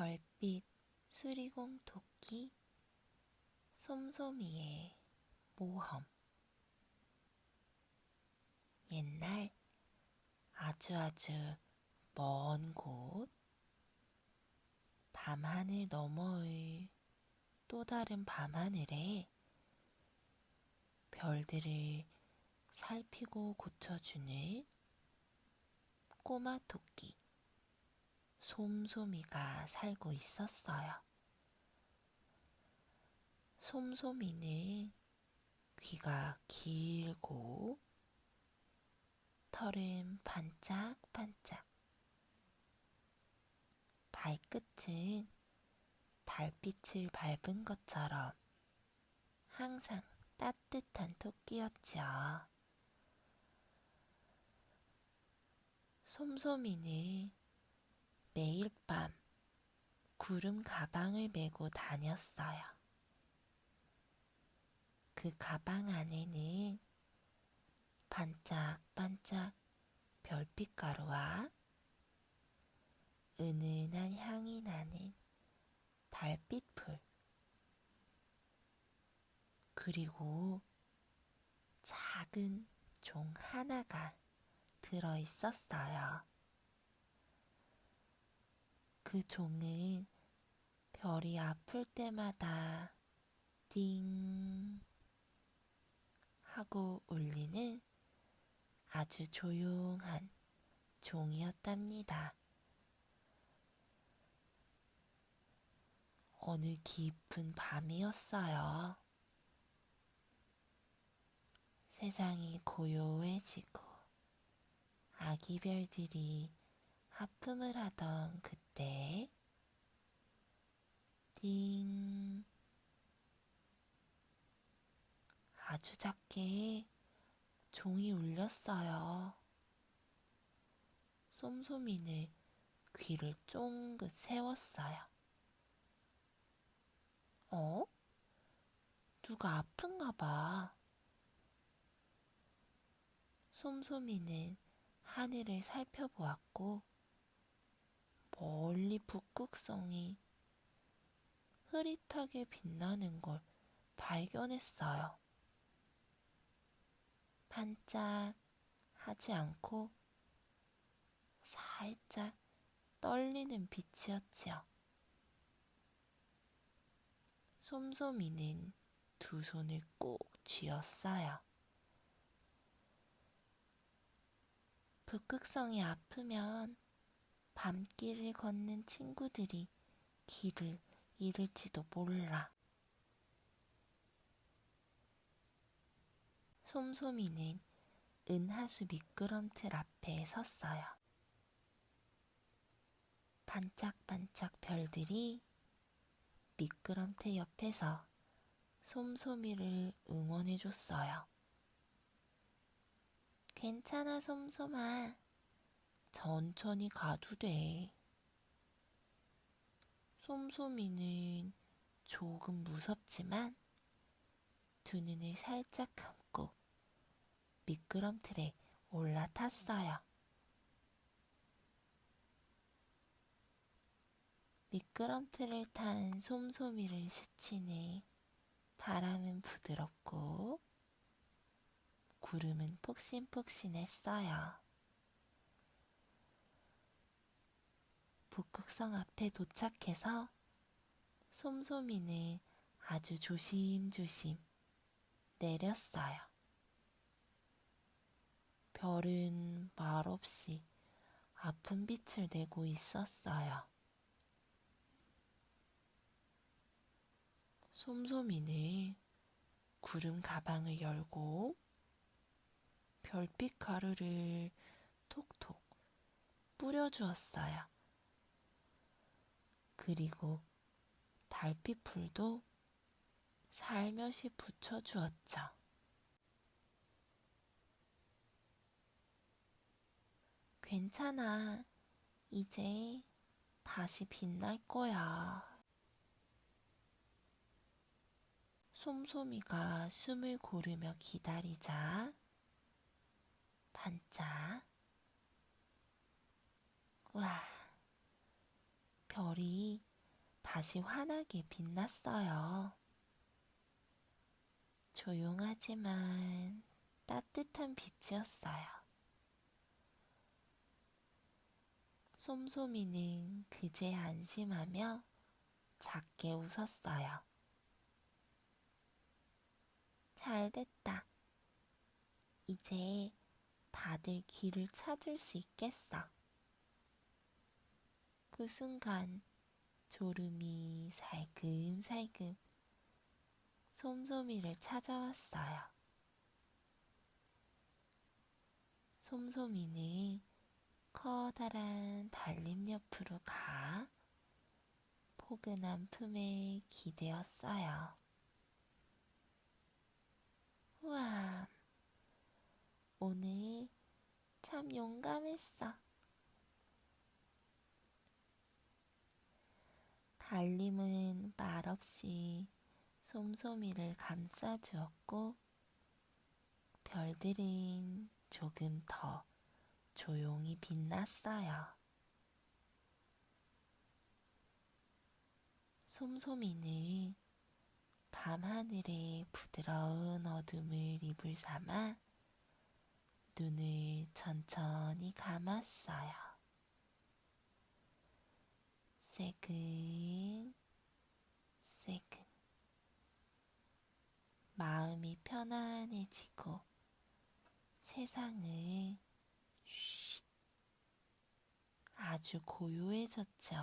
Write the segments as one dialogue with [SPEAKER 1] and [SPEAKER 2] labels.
[SPEAKER 1] 별빛 수리공 토끼 솜솜이의 모험. 옛날 아주 아주 먼 곳. 밤하늘 너머의 또 다른 밤하늘에 별들을 살피고 고쳐주는 꼬마 토끼 솜솜이가 살고 있었어요. 솜솜이는 귀가 길고 털은 반짝반짝 발끝은 달빛을 밟은 것처럼 항상 따뜻한 토끼였죠. 솜솜이는 매일 밤 구름 가방을 메고 다녔어요. 그 가방 안에는 반짝반짝 별빛 가루와 은은한 향이 나는 달빛풀 그리고 작은 종 하나가 들어 있었어요. 그 종은 별이 아플 때마다 띵 하고 울리는 아주 조용한 종이었답니다. 어느 깊은 밤이었어요. 세상이 고요해지고 아기 별들이 하품을 하던 그때 띵 아주 작게 종이 울렸어요. 솜솜이는 귀를 쫑긋 세웠어요. 어? 누가 아픈가 봐. 솜솜이는 하늘을 살펴보았고, 멀리 북극성이 흐릿하게 빛나는 걸 발견했어요. 반짝 하지 않고 살짝 떨리는 빛이었지요. 솜솜이는 두 손을 꼭 쥐었어요. 북극성이 아프면 밤길을 걷는 친구들이 길을 잃을지도 몰라. 솜솜이는 은하수 미끄럼틀 앞에 섰어요. 반짝반짝 별들이 미끄럼틀 옆에서 솜솜이를 응원해줬어요. 괜찮아, 솜솜아. 천천히 가도 돼. 솜솜이는 조금 무섭지만 두 눈을 살짝 감고 미끄럼틀에 올라탔어요. 미끄럼틀을 탄 솜솜이를 스치니 바람은 부드럽고 구름은 폭신폭신했어요. 북극성 앞에 도착해서 솜솜이는 아주 조심조심 내렸어요. 별은 말없이 아픈 빛을 내고 있었어요. 솜솜이는 구름 가방을 열고 별빛 가루를 톡톡 뿌려주었어요. 그리고 달빛 불도 살며시 붙여주었죠. 괜찮아. 이제 다시 빛날 거야. 솜솜이가 숨을 고르며 기다리자 반짝 와 별이 다시 환하게 빛났어요. 조용하지만 따뜻한 빛이었어요. 솜솜이는 그제 안심하며 작게 웃었어요. 잘 됐다. 이제 다들 길을 찾을 수 있겠어. 그 순간 졸음이 살금살금 솜솜이를 찾아왔어요. 솜솜이는 커다란 달림 옆으로 가 포근한 품에 기대었어요. 우와, 오늘 참 용감했어. 달림은 말없이 솜솜이를 감싸주었고, 별들은 조금 더 조용히 빛났어요. 솜솜이는 밤하늘의 부드러운 어둠을 이불 삼아 눈을 천천히 감았어요. 새근, 새근. 마음이 편안해지고 세상은 쉿 아주 고요해졌죠.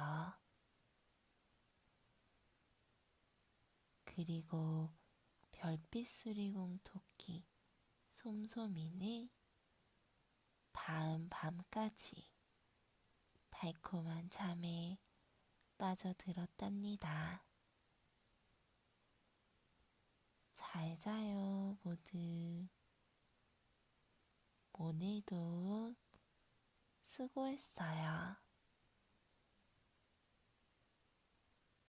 [SPEAKER 1] 그리고 별빛 수리공 토끼 솜솜이는 다음 밤까지 달콤한 잠에 빠져들었답니다. 잘 자요, 모두. 오늘도 수고했어요.